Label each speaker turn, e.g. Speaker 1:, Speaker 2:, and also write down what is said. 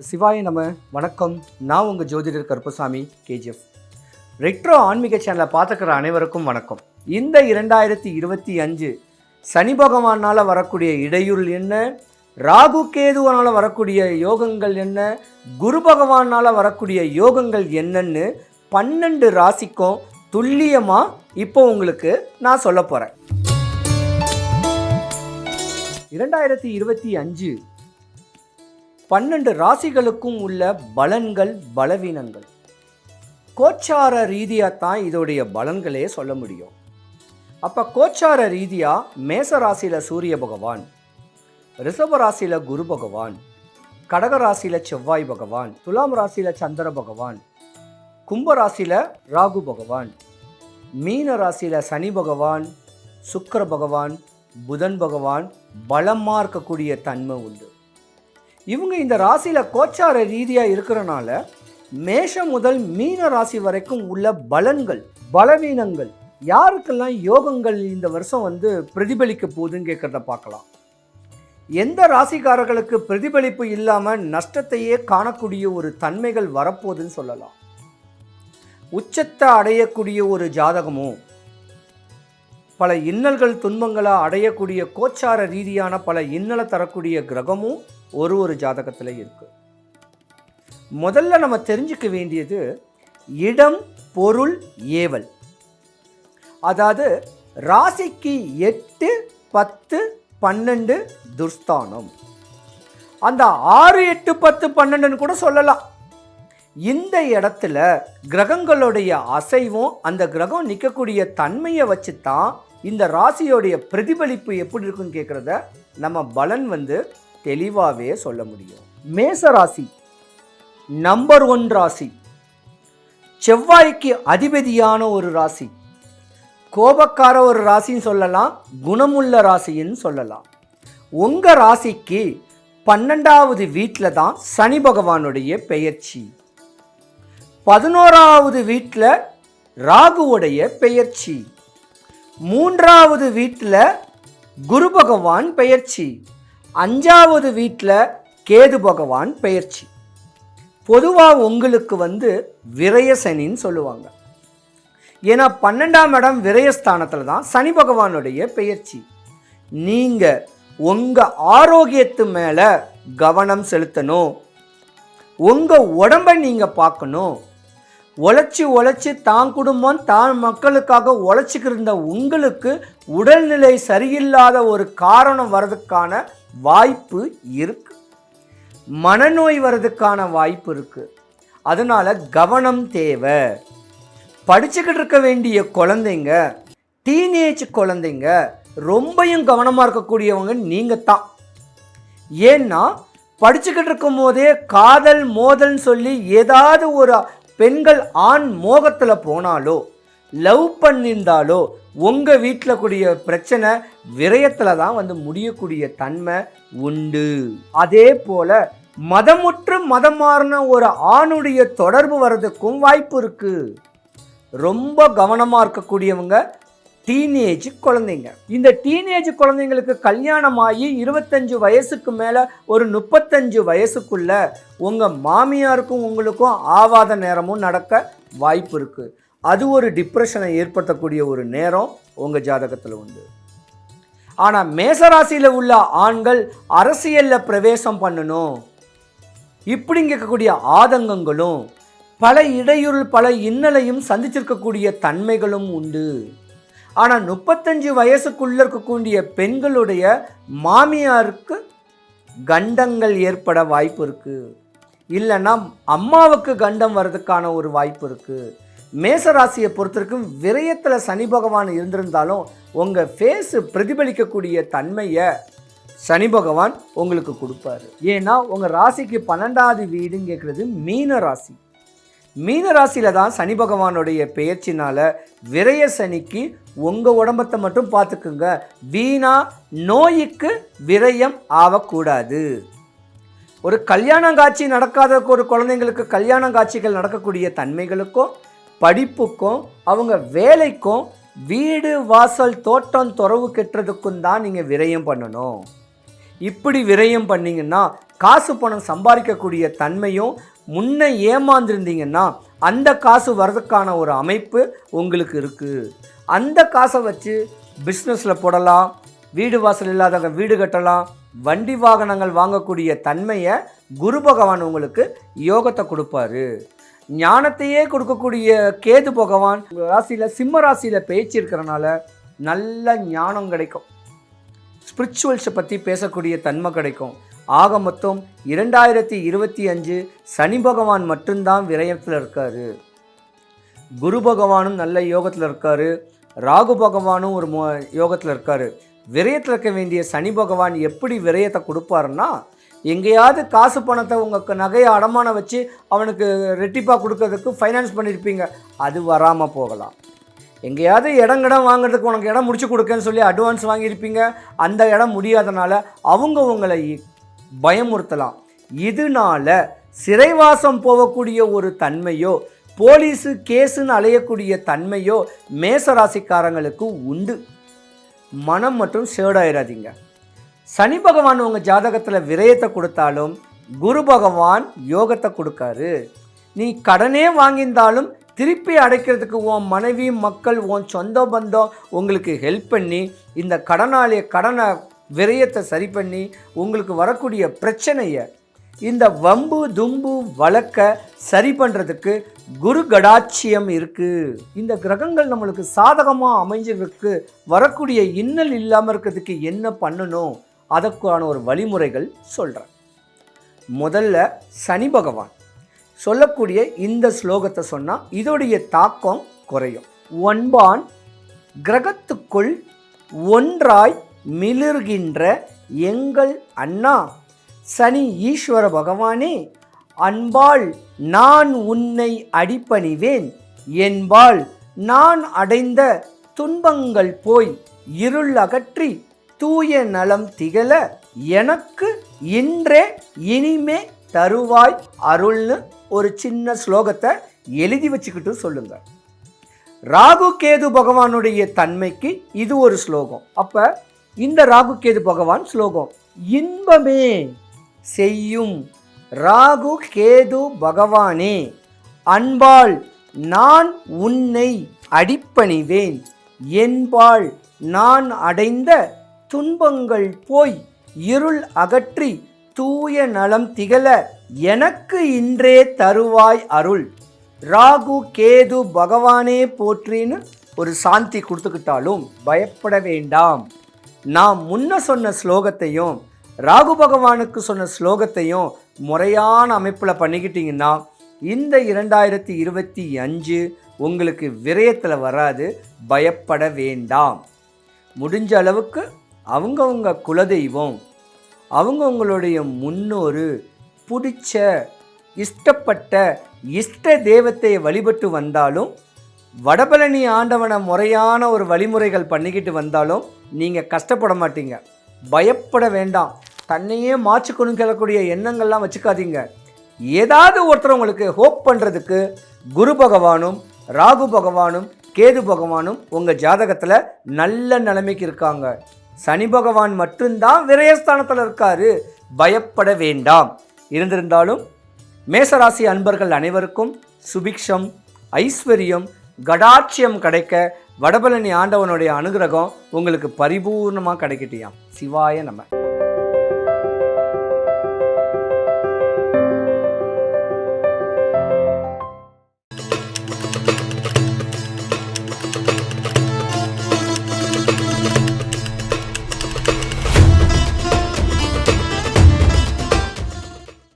Speaker 1: சிவாய நம்ம வணக்கம். நான் உங்கள் ஜோதிடர் கருப்பசாமி கேஜிஎஃப். ரெட்ரோ ஆன்மீக சேனலை பார்த்துக்கிற அனைவருக்கும் வணக்கம். இந்த இரண்டாயிரத்தி இருபத்தி அஞ்சு சனி பகவானால் வரக்கூடிய இடையூறு என்ன? ராகு கேதுவனால் வரக்கூடிய யோகங்கள் என்ன? குரு பகவானால் வரக்கூடிய யோகங்கள் என்னன்னு பன்னெண்டு ராசிக்கும் துல்லியமாக இப்போ உங்களுக்கு நான் சொல்ல போகிறேன் இரண்டாயிரத்தி இருபத்தி அஞ்சு பன்னெண்டு ராசிகளுக்கும் உள்ள பலன்கள் பலவீனங்கள். கோச்சார ரீதியாக தான் இதோடைய பலன்களே சொல்ல முடியும். அப்போ கோச்சார ரீதியாக மேச ராசியில் சூரிய பகவான் ரிஷப ராசியில் குரு பகவான் கடக ராசியில் செவ்வாய் பகவான் துலாம் ராசியில் சந்திர பகவான் கும்ப ராசியில் ராகு பகவான் மீன ராசியில் சனி பகவான் சுக்கர பகவான் புதன் பகவான் பலமாக இருக்கக்கூடிய தன்மை உண்டு. இவங்க இந்த ராசியில் கோச்சார ரீதியாக இருக்கிறனால மேஷம் முதல் மீன ராசி வரைக்கும் உள்ள பலன்கள் பலவீனங்கள் யாருக்கெல்லாம் யோகங்கள் இந்த வருஷம் வந்து பிரதிபலிக்க போகுதுன்னு கேட்குறத பார்க்கலாம். எந்த ராசிக்காரர்களுக்கு பிரதிபலிப்பு இல்லாமல் நஷ்டத்தையே காணக்கூடிய ஒரு தன்மைகள் வரப்போகுதுன்னு சொல்லலாம். உச்சத்தை அடையக்கூடிய ஒரு ஜாதகமும் பல இன்னல்கள் துன்பங்களை அடையக்கூடிய கோச்சார ரீதியான பல இன்னலை தரக்கூடிய கிரகமும் ஒரு ஒரு ஜாதகத்தில் இருக்குது முதல்ல நம்ம தெரிஞ்சுக்க வேண்டியது இடம் பொருள் ஏவல். அதாவது ராசிக்கு எட்டு பத்து பன்னெண்டு துர்ஸ்தானம். அந்த ஆறு எட்டு பத்து பன்னெண்டுன்னு கூட சொல்லலாம். இந்த இடத்துல கிரகங்களுடைய அசைவும் அந்த கிரகம் நிற்கக்கூடிய தன்மையை வச்சு தான் இந்த ராசியோடைய பிரதிபலிப்பு எப்படி இருக்குன்னு கேட்குறத நம்ம பலன் வந்து தெளிவாகவே சொல்ல முடியும். மேச ராசி நம்பர் ஒன் ராசி. செவ்வாய்க்கு அதிபதியான ஒரு ராசி. கோபக்கார ஒரு ராசின்னு சொல்லலாம் குணமுள்ள ராசின்னு சொல்லலாம். உங்கள் ராசிக்கு பன்னெண்டாவது வீட்டில் தான் சனி பகவானுடைய பெயர்ச்சி. பதினோராவது வீட்டில் ராகுவுடைய பெயர்ச்சி. மூன்றாவது வீட்டில் குரு பகவான் பெயர்ச்சி. அஞ்சாவது வீட்டில் கேது பகவான் பெயர்ச்சி. பொதுவாக உங்களுக்கு வந்து விரயசனின்னு சொல்லுவாங்க. ஏன்னா பன்னெண்டாம் இடம் விரயஸ்தானத்தில் தான் சனி பகவானுடைய பெயர்ச்சி. நீங்கள் உங்கள் ஆரோக்கியத்து மேலே கவனம் செலுத்தணும். உங்கள் உடம்பை நீங்கள் பார்க்கணும். உழைச்சி உழைச்சி தான் குடும்பம் தான் மக்களுக்காக உழைச்சிக்கிருந்த இருந்த உங்களுக்கு உடல்நிலை சரியில்லாத ஒரு காரணம் வர்றதுக்கான வாய்ப்பு இருக்கு. மனநோய் வர்றதுக்கான வாய்ப்பு இருக்கு. அதனால கவனம் தேவை. படிச்சுக்கிட்டு இருக்க வேண்டிய குழந்தைங்க டீனேஜ் குழந்தைங்க ரொம்பையும் கவனமாக இருக்கக்கூடியவங்க நீங்கள் தான் ஏன்னா படிச்சுக்கிட்டு இருக்கும் போதே காதல் மோதல்னு சொல்லி ஏதாவது ஒரு பெண்கள் ஆண் மோகத்தில் போனாலோ லவ் பண்ணியிருந்தாலோ உங்கள் வீட்டில் கூடிய பிரச்சனை விரயத்தில் தான் வந்து முடியக்கூடிய தன்மை உண்டு. அதே போல் மதமுற்று மதம் மாறின ஒரு ஆணுடைய தொடர்பு வர்றதுக்கும் வாய்ப்பு இருக்குது ரொம்ப கவனமாக இருக்கக்கூடியவங்க டீனேஜ் குழந்தைங்க. இந்த டீனேஜ் குழந்தைங்களுக்கு கல்யாணம் ஆகி இருபத்தஞ்சு வயசுக்கு மேலே ஒரு முப்பத்தஞ்சு வயசுக்குள்ள உங்கள் மாமியாருக்கும் உங்களுக்கும் ஆவாத நேரமும் நடக்க வாய்ப்பு இருக்குது அது ஒரு டிப்ரெஷனை ஏற்படுத்தக்கூடிய ஒரு நேரம் உங்கள் ஜாதகத்தில் உண்டு. ஆனால் மேசராசியில் உள்ள ஆண்கள் அரசியலில் பிரவேசம் பண்ணணும். இப்படி இருக்கக்கூடிய ஆதங்கங்களும் பல இடையூறு பல இன்னலையும் சந்திச்சிருக்கக்கூடிய தன்மைகளும் உண்டு. ஆனால் முப்பத்தஞ்சு வயசுக்குள்ள இருக்கக்கூடிய பெண்களுடைய மாமியாருக்கு கண்டங்கள் ஏற்பட வாய்ப்பு இருக்குது இல்லைன்னா அம்மாவுக்கு கண்டம் வர்றதுக்கான ஒரு வாய்ப்பு இருக்குது மேசராசியை பொறுத்தவரைக்கும் விரயத்தில் சனி பகவான் இருந்திருந்தாலும் உங்கள் ஃபேஸு பிரதிபலிக்கக்கூடிய தன்மையை சனி பகவான் உங்களுக்கு கொடுப்பாரு. ஏன்னா உங்கள் ராசிக்கு பன்னெண்டாவது வீடுங்கிறது மீன ராசி. மீனராசியில் தான் சனி பகவானுடைய பெயர்ச்சினால் விரய சனிக்கு உங்கள் உடம்பத்தை மட்டும் பார்த்துக்குங்க. வீணா நோய்க்கு விரயம் ஆகக்கூடாது ஒரு கல்யாண காட்சி நடக்காத ஒரு குழந்தைங்களுக்கு கல்யாண காட்சிகள் நடக்கக்கூடிய தன்மைகளுக்கும் படிப்புக்கும் அவங்க வேலைக்கும் வீடு வாசல் தோட்டம் துறவு கெட்டுறதுக்கும் தான் நீங்கள் விரயம் பண்ணணும். இப்படி விரயம் பண்ணீங்கன்னா காசு பணம் சம்பாதிக்கக்கூடிய தன்மையும் முன்ன ஏமாந்துருந்தீங்கன்னா அந்த காசு வர்றதுக்கான ஒரு அமைப்பு உங்களுக்கு இருக்குது அந்த காசை வச்சு பிஸ்னஸில் போடலாம் வீடு வாசல் இல்லாதவங்க வீடு கட்டலாம் வண்டி வாகனங்கள் வாங்கக்கூடிய தன்மையை குரு பகவான் உங்களுக்கு யோகத்தை கொடுப்பாரு. ஞானத்தையே கொடுக்கக்கூடிய கேது பகவான் ராசியில் சிம்ம ராசியில் பேச்சு இருக்கிறனால நல்ல ஞானம் கிடைக்கும். ஸ்பிரிச்சுவல்ஸை பற்றி பேசக்கூடிய தன்மை கிடைக்கும். ஆக மொத்தம் இரண்டாயிரத்தி இருபத்தி அஞ்சு சனி பகவான் மட்டும்தான் விரயத்தில் இருக்காரு. குரு பகவானும் நல்ல யோகத்தில் இருக்காரு. ராகு பகவானும் ஒரு மோ யோகத்தில் இருக்காரு. விரயத்தில் இருக்க வேண்டிய சனி பகவான் எப்படி விரயத்தை கொடுப்பாருன்னா எங்கேயாவது காசு பணத்தை உங்கள் நகையை அடமானம் வச்சு அவனுக்கு ரெட்டிப்பாக கொடுக்கறதுக்கு ஃபைனான்ஸ் பண்ணியிருப்பீங்க அது வராமல் போகலாம். எங்கேயாவது இடம் கிடம் வாங்குறதுக்கு உனக்கு இடம் முடிச்சு கொடுக்கன்னு சொல்லி அட்வான்ஸ் வாங்கியிருப்பீங்க. அந்த இடம் முடியாதனால அவங்க உங்களை பயமுறுத்தலாம். இதனால சிறைவாசம் போகக்கூடிய ஒரு தன்மையோ போலீஸு கேஸுன்னு அலையக்கூடிய தன்மையோ மேசராசிக்காரங்களுக்கு உண்டு. மனம் மற்றும் சேடாயிராதீங்க. சனி பகவான் உங்கள் ஜாதகத்தில் விரயத்தை கொடுத்தாலும் குரு பகவான் யோகத்தை கொடுக்காரு. நீ கடனே வாங்கியிருந்தாலும் திருப்பி அடைக்கிறதுக்கு உன் மனைவி மக்கள் உன் சொந்த பந்தம் உங்களுக்கு ஹெல்ப் பண்ணி இந்த கடனாளிய கடனை விரயத்தை சரி பண்ணி உங்களுக்கு வரக்கூடிய பிரச்சனையை இந்த வம்பு தும்பு வழக்க சரி பண்ணுறதுக்கு குரு கடாட்சியம் இருக்குது இந்த கிரகங்கள் நம்மளுக்கு சாதகமாக அமைஞ்சதுக்கு வரக்கூடிய இன்னல் இல்லாமல் இருக்கிறதுக்கு என்ன பண்ணணும்? அதற்கான ஒரு வழிமுறைகள் சொல்கிறேன் முதல்ல சனி பகவான். சொல்லக்கூடிய இந்த ஸ்லோகத்தை சொன்னால் இதோடைய தாக்கம் குறையும். ஒன்பான் கிரகத்துக்குள் ஒன்றாய் மிளிர்கின்ற எங்கள் அண்ணா. சனி ஈஸ்வர பகவானே அன்பால் நான் உன்னை அடிப்பணிவேன். என்பால் நான் அடைந்த துன்பங்கள் போய் இருள் அகற்றி தூய நலம் திகழ எனக்கு இன்றே இனிமே தருவாய் அருள்னு ஒரு சின்ன ஸ்லோகத்தை எழுதி வச்சுக்கிட்டு சொல்லுங்க. ராகு கேது பகவானுடைய தன்மைக்கு இது ஒரு ஸ்லோகம். அப்போ இந்த ராகு கேது பகவான் ஸ்லோகம். இன்பமே செய்யும் ராகு கேது பகவானே அன்பால் நான் உன்னை அடிப்பணிவேன். என்பால் நான் அடைந்த துன்பங்கள் போய் இருள் அகற்றி தூய நலம் திகழ எனக்கு இன்றே தருவாய் அருள். ராகு கேது பகவானே போற்றின்னு ஒரு சாந்தி கொடுத்துக்கிட்டாலும் பயப்பட வேண்டாம். நான் முன்ன சொன்ன ஸ்லோகத்தையும் ராகு பகவானுக்கு சொன்ன ஸ்லோகத்தையும் முறையான அமைப்பில் பண்ணிக்கிட்டிங்கன்னா இந்த இரண்டாயிரத்தி இருபத்தி அஞ்சு உங்களுக்கு விரயத்தில் வராது பயப்பட வேண்டாம். முடிஞ்ச அளவுக்கு அவங்கவுங்க குலதெய்வம் அவங்கவுங்களுடைய முன்னோரு பிடிச்ச இஷ்டப்பட்ட இஷ்ட தெய்வத்தை வழிபட்டு வந்தாலும் வடபழனி ஆண்டவனை முறையான ஒரு வழிமுறைகள் பண்ணிக்கிட்டு வந்தாலும் நீங்கள் கஷ்டப்பட மாட்டீங்க. பயப்பட வேண்டாம். தன்னையே மாற்றிக்கணும் கேட்கக்கூடிய எண்ணங்கள்லாம் வச்சுக்காதீங்க. ஏதாவது ஒருத்தர் உங்களுக்கு ஹோப் பண்ணுறதுக்கு குரு பகவானும் ராகு பகவானும் கேது பகவானும் உங்கள் ஜாதகத்தில் நல்ல நிலைமைக்கு இருக்காங்க. சனி பகவான் மட்டும்தான் விரயஸ்தானத்தில் இருக்காரு. பயப்பட வேண்டாம். இருந்திருந்தாலும் மேசராசி அன்பர்கள் அனைவருக்கும் சுபிக்ஷம் ஐஸ்வர்யம் கடாட்சியம் கிடைக்க வடபழனி ஆண்டவனுடைய அனுகிரகம் உங்களுக்கு பரிபூர்ணமாக கிடைக்கட்டியாம். சிவாய நம்ம